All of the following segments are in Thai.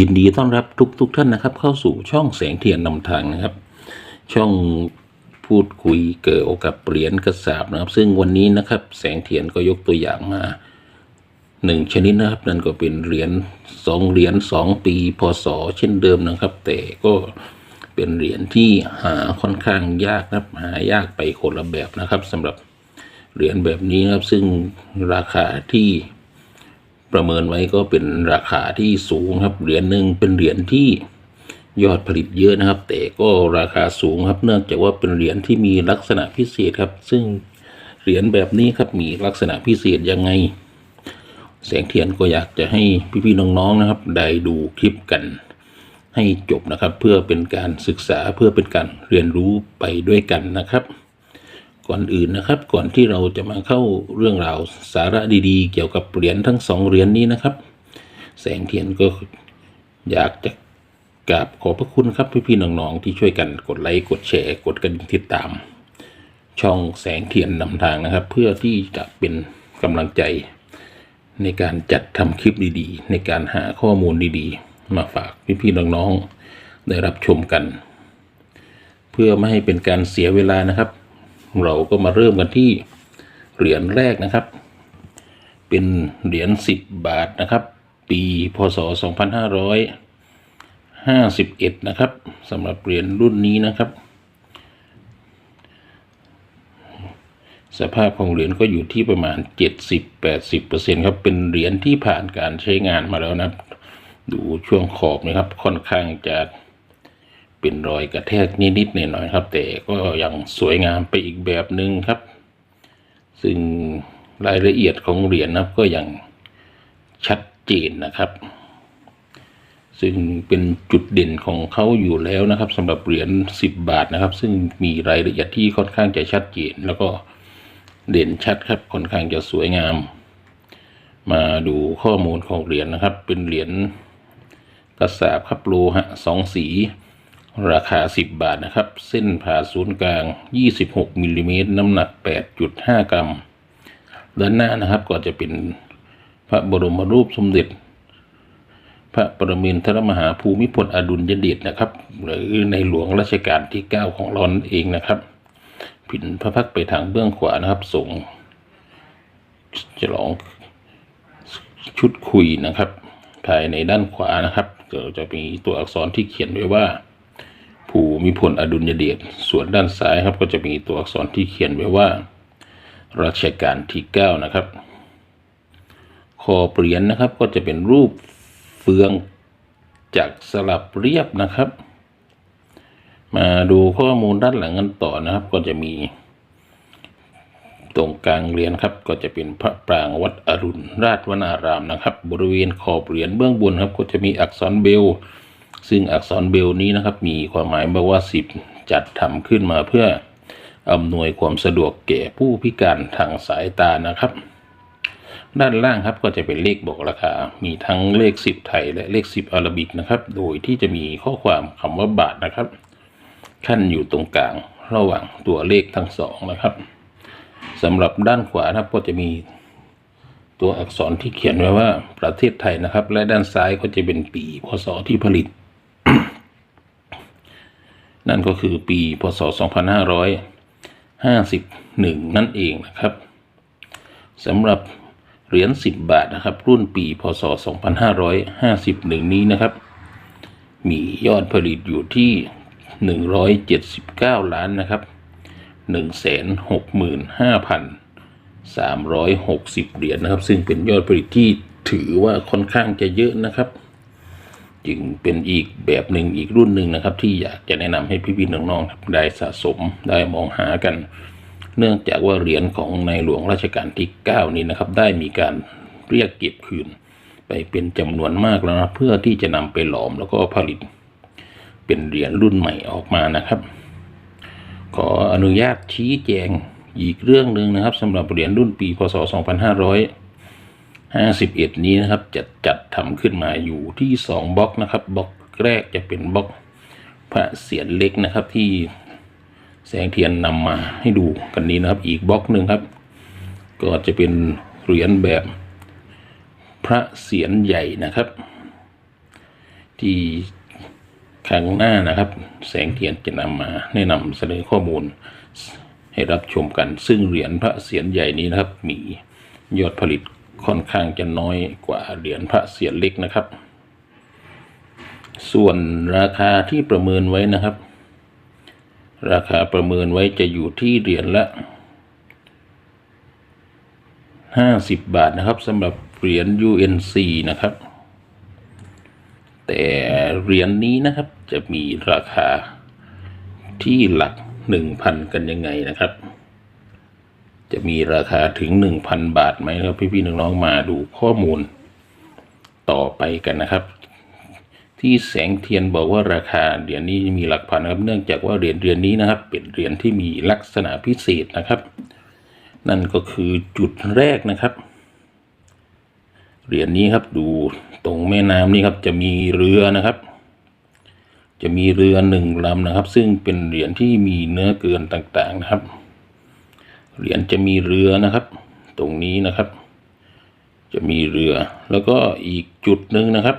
ยินดีต้อนรับทุกทุกท่านนะครับ เข้าสู่ช่องแสงเทียนนำทางนะครับ ช่องพูดคุยเกี่ยวกับเหรียญกระสาบนะครับ ซึ่งวันนี้นะครับ แสงเทียนก็ยกตัวอย่างมาหนึ่งชนิดนะครับ นั่นก็เป็นเหรียญสองเหรียญสองปีพศเช่นเดิมนะครับ แต่ก็เป็นเหรียญที่หาค่อนข้างยากนะครับหายากไปคนละแบบนะครับสำหรับเหรียญแบบนี้นะครับ ซึ่งราคาที่ ประเมินไว้ก็เป็นราคาที่สูงครับเหรียญหนึ่งเป็นเหรียญที่ยอดผลิตเยอะนะครับ แต่ก็ราคาสูงครับ เนื่องจากว่าเป็นเหรียญที่มีลักษณะพิเศษครับ ซึ่งเหรียญแบบนี้ครับมีลักษณะพิเศษยังไง แสงเทียนก็อยากจะให้พี่ๆน้องๆนะครับ ได้ดูคลิปกันให้จบนะครับ เพื่อเป็นการศึกษาเพื่อเป็นการเรียนรู้ไปด้วยกันนะครับ ก่อนอื่นนะครับ ก่อนที่เราจะมาเข้าเรื่องราวสาระดีๆ เกี่ยวกับเหรียญทั้งสองเหรียญนี้นะครับ แสงเทียนก็อยากจะกราบขอบพระคุณครับพี่ๆน้องๆที่ช่วยกันกดไลค์กดแชร์ กดกระดิ่งติดตาม ช่องแสงเทียนนำทางนะครับ เพื่อที่จะเป็นกำลังใจ ในการจัดทำคลิปดีๆ ในการหาข้อมูลดีๆ มาฝากพี่ๆน้องๆได้รับชมกัน เพื่อไม่ให้เป็นการเสียเวลานะครับ เราก็มาเริ่มกันที่เหรียญแรกนะครับ เป็นเหรียญสิบบาทนะครับ ปีพศ 2551 นะครับสำหรับเหรียญรุ่นนี้นะครับ สภาพของเหรียญก็อยู่ที่ประมาณ 70-80%ครับ เป็นเหรียญที่ผ่านการใช้งานมาแล้วนะครับ ดูช่วงขอบนะครับค่อนข้างจะ เป็นรอยกระแทกนิดๆหน่อยๆครับ แต่ก็ยังสวยงามไปอีกแบบหนึ่งครับ ซึ่งรายละเอียดของเหรียญนะครับก็ยังชัดเจนนะครับ ซึ่งเป็นจุดเด่นของเขาอยู่แล้วนะครับสำหรับเหรียญ10 บาทนะครับ ซึ่งมีรายละเอียดที่ค่อนข้างจะชัดเจน แล้วก็เด่นชัดครับค่อนข้างจะสวยงาม มาดูข้อมูลของเหรียญนะครับ เป็นเหรียญกระสาบครับโลหะสองสี ราคา 10 บาทนะครับ เส้นผ่าศูนย์กลาง 26มิลลิเมตรน้ำหนัก 8.5 กรัม ด้านหน้านะครับก็จะเป็นพระบรมรูปสมเด็จ พระประมินทรมหาภูมิพลอดุลยเดชนะครับ หรือในหลวงรัชกาลที่ 9 ของเราเองนะครับ ผินพระพักตร์ไปทางเบื้องขวานะครับ ส่งฉลองชุดคุยนะครับ ภายในด้านขวานะครับก็จะมีตัวอักษรที่เขียนไว้ว่า ภูมิพลอดุลยเดชส่วนด้านซ้ายครับก็จะมีตัวอักษรที่เขียนไว้ว่ารัชกาลที่ 9 นะครับ คอเปลี่ยนนะครับก็จะเป็นรูปเฟืองจากสลับเรียบนะครับ มาดูข้อมูลด้านหลังกันต่อนะครับ ก็จะมีตรงกลางเหรียญครับก็จะเป็นพระปรางวัดอรุณราชวนารามนะครับ บริเวณขอบเหรียญเบื้องบนครับ ก็จะมีอักษรเบล ซึ่งอักษรเบลนี้นะครับ มีความหมายบอกว่าสิบจัดทำขึ้นมาเพื่ออำนวยความสะดวกแก่ผู้พิการทางสายตานะครับ ด้านล่างครับก็จะเป็นเลขบอกราคา มีทั้งเลขสิบไทยและเลขสิบอาราบิกนะครับ โดยที่จะมีข้อความคำว่าบาทนะครับ ขั้นอยู่ตรงกลางระหว่างตัวเลขทั้งสองนะครับสำหรับด้านขวานะครับก็จะมีตัวอักษรที่เขียนไว้ว่าประเทศไทยนะครับ และด้านซ้ายก็จะเป็นปีพศที่ผลิต นั่นก็คือปีพศ 2551 นั่นเองนะครับสำหรับเหรียญ10 บาทนะครับ รุ่นปีพศ 2551 นี้นะครับ มียอดผลิตอยู่ที่ 179 ล้านนะครับ 165,360 เหรียญนะครับ ซึ่งเป็นยอดผลิตที่ถือว่าค่อนข้างจะเยอะนะครับ จึงเป็นอีกแบบหนึ่งอีกรุ่นหนึ่งนะครับ ที่อยากจะแนะนำให้พี่ๆน้องๆได้สะสมได้มองหากัน เนื่องจากว่าเหรียญของในหลวงรัชกาลที่ 9 นี้นะครับ ได้มีการเรียกเก็บคืน ไปเป็นจำนวนมากแล้วนะเพื่อที่จะนำไปหลอมแล้วก็ผลิต เป็นเหรียญรุ่นใหม่ออกมานะครับ ขออนุญาตชี้แจงอีกเรื่องหนึ่งนะครับสำหรับเหรียญรุ่นปีพศ 2500 51 นี้นะครับจะจัดทำขึ้นมาอยู่ที่ 2บล็อกนะครับบล็อกแรกจะเป็นบล็อกพระเศียรเล็กนะครับที่แสงเทียนนำมาให้ดูกันนี้นะครับ อีกบล็อกหนึ่งครับ ก็จะเป็นเหรียญแบบพระเศียรใหญ่นะครับ ที่ข้างหน้านะครับ แสงเทียนจะนำมาแนะนำเสนอข้อมูลให้รับชมกัน ซึ่งเหรียญพระเศียรใหญ่นี้นะครับ มียอดผลิต ค่อนข้างจะน้อยกว่าเหรียญพระเศียรเล็กนะครับ ส่วนราคาที่ประเมินไว้นะครับ ราคาประเมินไว้จะอยู่ที่เหรียญละ50บาทนะครับสำหรับเหรียญ UNC นะครับ แต่เหรียญนี้นะครับจะมีราคาที่หลัก1,000กันยังไงนะครับ จะมีราคาถึง 1,000 บาทไหมครับพี่ๆน้องๆมาดูข้อมูล ต่อไปกันนะครับ ที่แสงเทียนบอกว่าราคาเหรียญนี้มีหลักพันครับ เนื่องจากว่าเหรียญเหรียญนี้นะครับ เป็นเหรียญที่มีลักษณะพิเศษนะครับ นั่นก็คือจุดแรกนะครับเหรียญนี้ครับดูตรงแม่น้ำนี่ครับจะมีเรือนะครับ จะมีเรือหนึ่งลำนะครับ ซึ่งเป็นเหรียญที่มีเนื้อเกินต่างๆนะครับ เหรียญจะมีเรือนะครับ ตรงนี้นะครับ จะมีเรือ แล้วก็อีกจุดหนึ่งนะครับ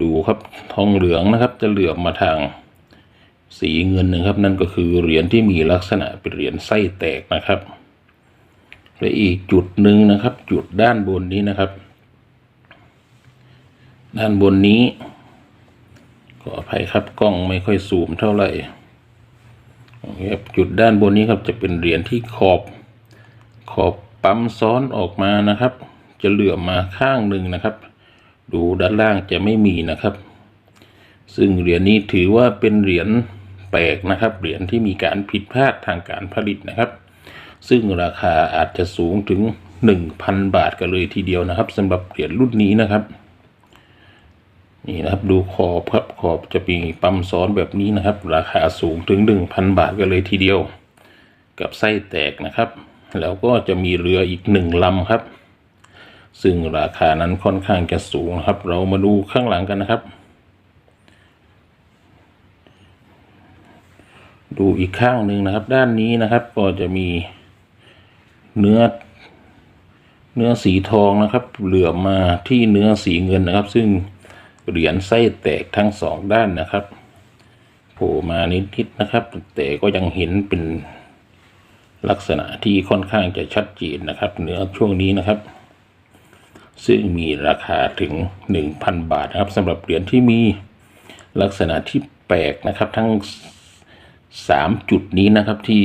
ดูครับทองเหลืองนะครับ จะเหลือบมาทางสีเงินนะครับ นั่นก็คือเหรียญที่มีลักษณะเป็นเหรียญไส้แตกนะครับและอีกจุดหนึ่งนะครับ จุดด้านบนนี้นะครับ ด้านบนนี้ขออภัยครับกล้องไม่ค่อยซูมเท่าไหร่ ครับจุดด้านบนนี้ครับจะเป็นเหรียญที่ขอบ ขอบปั๊มซ้อนออกมานะครับ จะเหลื่อมมาข้างหนึ่งนะครับ ดูด้านล่างจะไม่มีนะครับ ซึ่งเหรียญนี้ถือว่าเป็นเหรียญแปลกนะครับเหรียญที่มีการผิดพลาดทางการผลิตนะครับ ซึ่งราคาอาจจะสูงถึง 1,000 บาทกันเลยทีเดียวนะครับสำหรับเหรียญรุ่นนี้นะครับ นี่นะครับดูขอบครับขอบจะมีปั๊มซ้อนแบบนี้นะครับ ราคาสูงถึง 1,000 บาทกันเลยทีเดียว กับไส้แตกนะครับ แล้วก็จะมีเรืออีกหนึ่งลำครับ ซึ่งราคานั้นค่อนข้างจะสูงครับ เรามาดูข้างหลังกันนะครับ ดูอีกข้างหนึ่งนะครับ ด้านนี้นะครับก็จะมีเนื้อเนื้อสีทองนะครับ เหลือมาที่เนื้อสีเงินนะครับ ซึ่ง เหรียญไส้แตกทั้งสองด้านนะครับโผล่มานิดๆนะครับ แต่ก็ยังเห็นเป็นลักษณะที่ค่อนข้างจะชัดเจนนะครับเนื้อช่วงนี้นะครับ ซึ่งมีราคาถึง 1,000 บาทนะครับสำหรับเหรียญที่มีลักษณะที่แปลกนะครับทั้ง 3 จุดนี้นะครับที่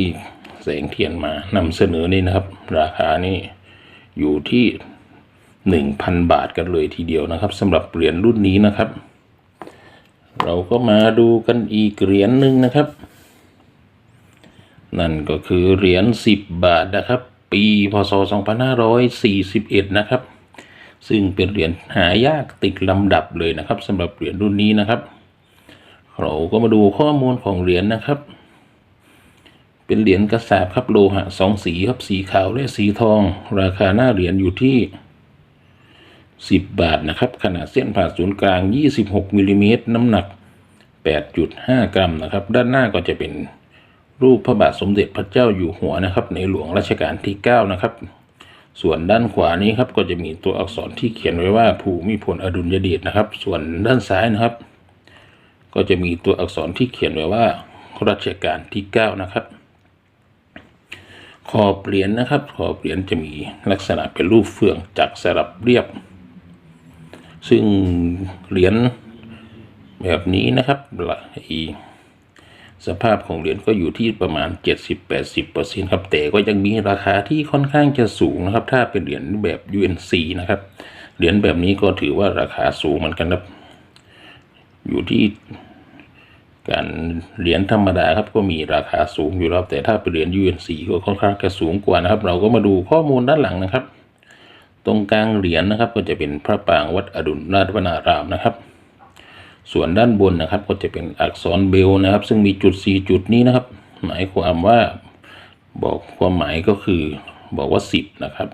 แสงเทียนมานำเสนอนี่นะครับ ราคานี่อยู่ที่ 1,000 บาทกันเลยทีเดียวนะครับสำหรับเหรียญรุ่นนี้นะครับ เราก็มาดูกันอีกเหรียญหนึ่งนะครับ นั่นก็คือเหรียญ10 บาทนะครับ ปีพศ 2541 นะครับ ซึ่งเป็นเหรียญหายากติดลำดับเลยนะครับสำหรับเหรียญรุ่นนี้นะครับ เราก็มาดูข้อมูลของเหรียญนะครับ เป็นเหรียญกระสาบครับโลหะสองสีครับสีขาวและสีทอง ราคาหน้าเหรียญอยู่ที่ 10 บาทนะครับ ขนาดเส้นผ่าศูนย์กลาง 26มิลลิเมตรน้ำหนัก 8.5 กรัมนะครับ ด้านหน้าก็จะเป็นรูปพระบาทสมเด็จพระเจ้าอยู่หัวนะครับ ในหลวงรัชกาลที่ 9 นะครับ ส่วนด้านขวานี้ครับก็จะมีตัวอักษรที่เขียนไว้ว่าภูมิพลอดุลยเดชนะครับ ส่วนด้านซ้ายนะครับ ก็จะมีตัวอักษรที่เขียนไว้ว่ารัชกาลที่ 9 นะครับขอบเหรียญนะครับขอบเหรียญจะมีลักษณะเป็นรูปเฟืองจักรสลับเรียบ ซึ่งเหรียญแบบนี้นะครับสภาพของเหรียญก็อยู่ที่ประมาณ 70-80%ครับ แต่ก็ยังมีราคาที่ค่อนข้างจะสูงนะครับ ถ้าเป็นเหรียญแบบ UNC นะครับ เหรียญแบบนี้ก็ถือว่าราคาสูงเหมือนกันครับ อยู่ที่การเหรียญธรรมดาครับก็มีราคาสูงอยู่แล้วแต่ถ้าเป็นเหรียญ UNC ก็ค่อนข้างจะสูงกว่านะครับ เราก็มาดูข้อมูลด้านหลังนะครับ ตรงกลางเหรียญนะครับ ก็จะเป็นพระปรางวัดอดุลราชวนารามนะครับ ส่วนด้านบนนะครับ ก็จะเป็นอักษรเบลนะครับ ซึ่งมีจุดสี่จุดนี้นะครับ หมายความว่าบอกความหมายก็คือบอกว่าสิบนะครับ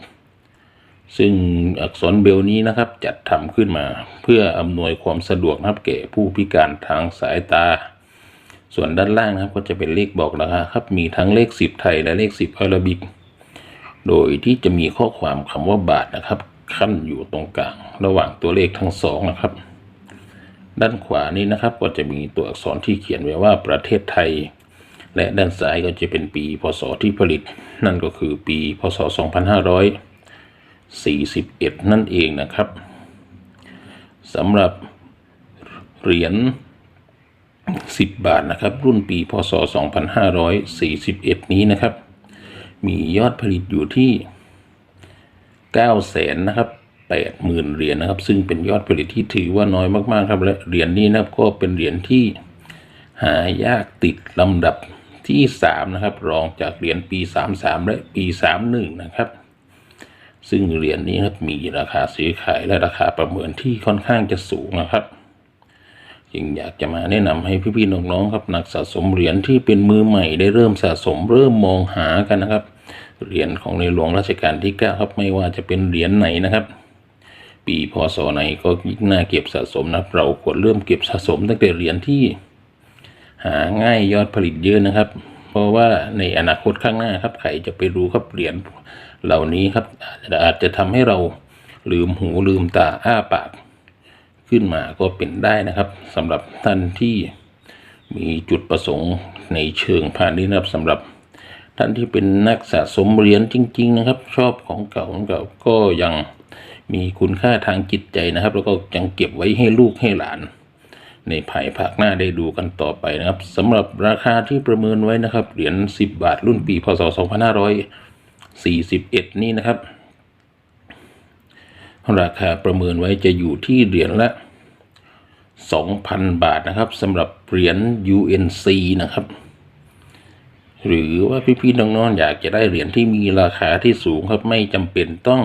ซึ่งอักษรเบลนี้นะครับ จัดทำขึ้นมาเพื่ออำนวยความสะดวกนะครับแก่ผู้พิการทางสายตา ส่วนด้านล่างนะครับก็จะเป็นเลขบอกราคาครับ มีทั้งเลขสิบไทยและเลขสิบอาราบิก โดยที่จะมีข้อความคำว่าบาทนะครับ ขั้นอยู่ตรงกลาง ระหว่างตัวเลขทั้งสองนะครับ ด้านขวานี้นะครับก็จะมีตัวอักษรที่เขียนไว้ว่าประเทศไทย และด้านซ้ายก็จะเป็นปีพศที่ผลิต นั่นก็คือปีพศ 2541 นั่นเองนะครับสำหรับเหรียญ10 บาทนะครับ รุ่นปีพศ 2541 นี้นะครับ มียอดผลิตอยู่ที่9แสนนะครับ80,000เหรียญนะครับ ซึ่งเป็นยอดผลิตที่ถือว่าน้อยมากๆครับและเหรียญนี้นะครับก็เป็นเหรียญที่หายากติดลำดับที่ 3 นะครับ รองจากเหรียญปี 33 และปี 31 นะครับ ซึ่งเหรียญนี้นะครับมีราคาซื้อขายและราคาประเมินที่ค่อนข้างจะสูงนะครับจึงอยากจะมาแนะนำให้พี่ๆน้องๆครับนักสะสมเหรียญที่เป็นมือใหม่ได้เริ่มสะสมเริ่มมองหากันนะครับ เหรียญของในหลวงรัชกาลที่ 9 ครับ ไม่ว่าจะเป็นเหรียญไหนนะครับ ปีพศไหนก็ยิ่งน่าเก็บสะสมนะครับเราควรเริ่มเก็บสะสมตั้งแต่เหรียญที่ หาง่ายยอดผลิตเยอะนะครับ เพราะว่าในอนาคตข้างหน้าครับใครจะไปรู้ครับเหรียญเหล่านี้ครับอาจจะอาจจะทำให้เราลืมหูลืมตาอ้าปาก ขึ้นมาก็เป็นได้นะครับสำหรับท่านที่มีจุดประสงค์ในเชิงพาณิชย์นะครับสำหรับ ท่านที่เป็นนักสะสมเหรียญจริง ๆ นะครับ ชอบของเก่าของเก่าก็ยังมีคุณค่าทางจิตใจนะครับ แล้วก็ยังเก็บไว้ให้ลูกให้หลาน ในภายภาคหน้าได้ดูกันต่อไปนะครับสำหรับราคาที่ประเมินไว้นะครับเหรียญ10 บาทรุ่นปีพศ 2541 นี้นะครับ ราคาประเมินไว้จะอยู่ที่เหรียญละ 2,000 บาทนะครับสำหรับเหรียญ UNC นะครับ หรือว่าพี่ๆน้องๆอยากจะได้เหรียญที่มีราคาที่สูงครับไม่จำเป็นต้อง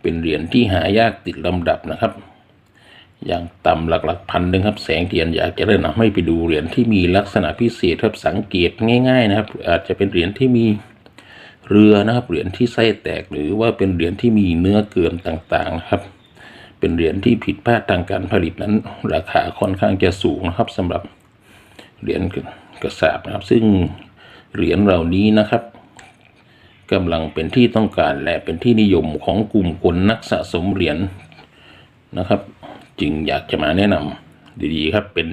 เป็นเหรียญที่หายากติดลำดับนะครับ อย่างต่ำหลักๆพันหนึ่งครับแสงเทียนอยากจะแนะนำให้ไปดูเหรียญที่มีลักษณะพิเศษครับสังเกตง่าย ๆ นะครับ อาจจะเป็นเหรียญที่มีเรือนะครับเหรียญที่ไส้แตกหรือว่าเป็นเหรียญที่มีเนื้อเกินต่างๆนะครับ เป็นเหรียญที่ผิดพลาดทางการผลิตนั้น ราคาค่อนข้างจะสูงนะครับสำหรับเหรียญกระสาบนะครับ ซึ่ง เหรียญเหล่านี้นะครับกำลังเป็นที่ต้องการและเป็นที่นิยมของกลุ่มคนนักสะสมเหรียญนะครับ จึงอยากจะมาแนะนำดีๆครับเป็น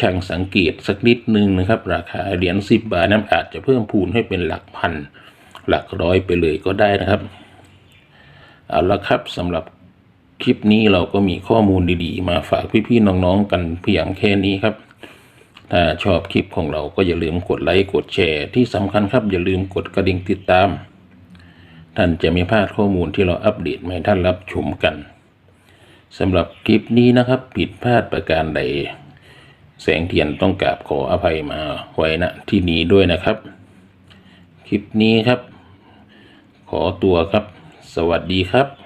ช่างสังเกตสักนิดนึงนะครับ ราคาเหรียญสิบบาทนั้นอาจจะเพิ่มพูนให้เป็นหลักพัน หลักร้อยไปเลยก็ได้นะครับเอาละครับสำหรับคลิปนี้เราก็มีข้อมูลดีๆ มาฝากพี่ๆน้องๆกันเพียงแค่นี้ครับ ถ้าชอบคลิปของเราก็อย่าลืมกดไลค์ กดแชร์ ที่สำคัญครับอย่าลืมกดกระดิ่งติดตาม ท่านจะไม่พลาดข้อมูลที่เราอัปเดตให้ท่านรับชมกันสำหรับคลิปนี้นะครับ ผิดพลาดประการใด แสงเทียนต้องกราบขออภัยมาไว้ณที่นี้ด้วยนะครับ คลิปนี้ครับ ขอตัวครับ สวัสดีครับ